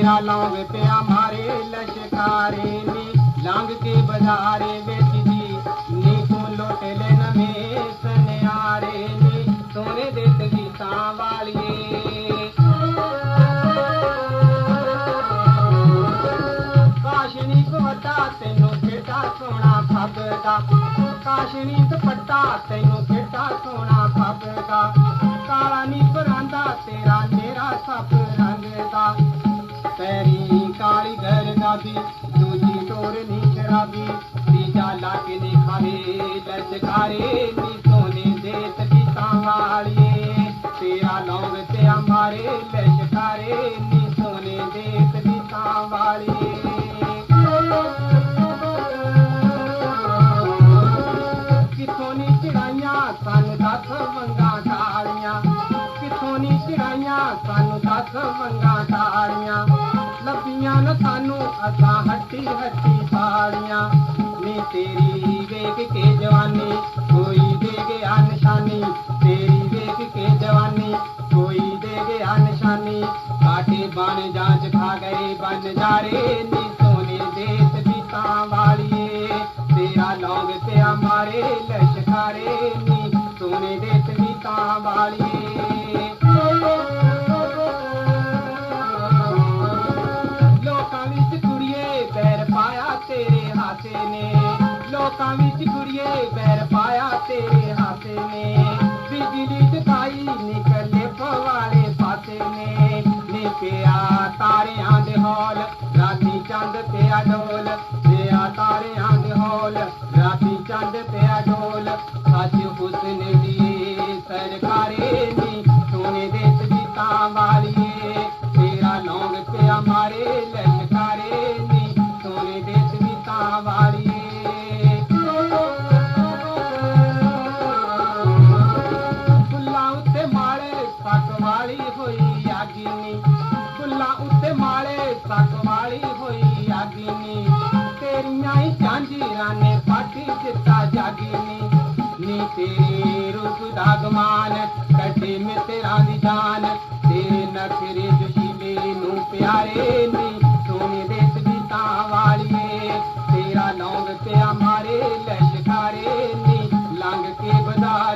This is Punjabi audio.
ਤੇਰਾ ਲੌਂਗ ਪਿਆ ਮਾਰੇ ਲਸ਼ਕਾਰੇ ਨੀ, ਲੰਘ ਕੇ ਬਾਜ਼ਾਰੇ ਵਿੱਚ ਜੀ। ਨੀ ਤੂੰ ਲੁੱਟ ਲੈ ਨਵੇਂ ਸੁਨਿਆਰੇ ਨੀ, ਸੋਨੇ ਦੇ ਤਵੀਤਾਂ ਵਾਲੀਏ। ਕਾਸ਼ਨੀ ਵੱਡਾ ਤੈਨੂੰ ਕਿੱਡਾ ਸੋਹਣਾ ਫੱਬਦਾ ਕਾਸ਼ਨੀ ਦੁਪੱਟਾ ਤੈਨੂੰ ਕਿੱਡਾ ਸੋਹਣਾ ਫੱਬਦਾ ਕਾਲਾ ਨੀ ਪਰਾਂਦਾ ਤੇਰਾ ਨੀ ਸ਼ਰਾਬੀ ਤੀਜਾ ਲੱਗ ਨੀ ਖਾਵੇ ਲਸ਼ਕਾਰੇ ਨੀ ਸੋਨੇ ਦੇ ਤਪੀਤਾਂ ਵਾਲੀਏ। ਤੇਰਾ ਲੌਂਗ ਤੇ ਮਾਰੇ ਲਸ਼ਕਾਰੇ ਨੀ ਸੋਨੇ ਦੇ ਤਪੀਤਾਂ ਵਾਲੀਏ। ਕਿਥੋਂ ਨੀ ਚੜਾਈਆਂ ਸਾਨੂੰ ਦੱਸ ਵੰਗਾਂ ਢਾਲੀਆਂ? ਕਿਥੋਂ ਨੀ ਚੜਾਈਆਂ ਸਾਨੂੰ ਦੱਸ ਵੰਗਾਂ ਢਾਲੀਆਂ? ਲੱਭੀਆਂ ਨਾ ਸਾਨੂੰ ਅਸਾਂ ਹੱਟੀ ਹੱਟੀ ਪਾਲੀਆਂ ਨੀ ਤੇਰੀ ਵੇਖ ਕੇ ਜਵਾਨੀ, ਕੋਈ ਦੇ ਗਿਆ ਨਿਸ਼ਾਨੀ ਤੇਰੀ ਵੇਖ ਕੇ ਜਵਾਨੀ, ਕੋਈ ਦੇ ਗਿਆ ਨਿਸ਼ਾਨੀ ਕਾਟੇ ਬਣ ਜਾਂਚ ਖਾ ਗਏ ਬਨ ਜਾਰੇ ਨੀ ਸੋਨੇ ਦੇ ਤਬੀਤਾਂ ਵਾਲੀਏ। ਤੇਰਾ ਲੌਂਗ ਤੇ ਮਾਰੇ, ਲਸ਼ਕਾਰੇ ਹਾਸੇ ਨੇ। ਲੋਕਾਂ ਵਿੱਚ ਕੁੜੀਏ ਬੈਰ ਪਾਇਆ ਤੇਰੇ ਹਾਸੇ ਨੇ। ਬਿਜਲੀ ਦਿਖਾਈ ਨਿਕਲੇ ਪਵਾਲੇ ਪਾਸੇ ਨੇ। ਨੀ ਪਿਆ ਤਾਰਿਆਂ ਦੇ ਹੌਲ, ਰਾਤੀ ਚੰਦ ਪਿਆ ਡੋਲ ਪਿਆ ਤਾਰਿਆਂ ਦੇ ਹੌਲ, ਰਾਤੀ ਚੰਦ ਪਿਆ ਡੋਲ ਸੱਚ ਹੁਸਨ ਦੀ ਸਰਕਾਰੇ ਝਾਂਜੀਆਂ ਨੇ ਪਾਠੀ ਦਿੱਤਾ ਜਾਗੀਨੀ। ਨੀ ਤੇਰੇ ਰੂਪ ਦਾ ਗਮਾਨ ਕੱਢੇ ਮਿੱਤਰਾਂ ਦੀ ਜਾਨ ਤੇਰੇ ਨਖਰੇ ਜੁਸ਼ੀ ਮੈਨੂੰ ਪਿਆਰੇ ਨੀ ਸੋਹਣੇ ਦੇਸ ਦੀ ਤਾਂ ਵਾਲੀਏ। ਤੇਰਾ ਲੌਂਗ ਤੇ ਮਾਰੇ ਲੈ ਸ਼ਿਕਾਰੇ ਨੀ, ਲੰਘ ਕੇ ਬਦਾ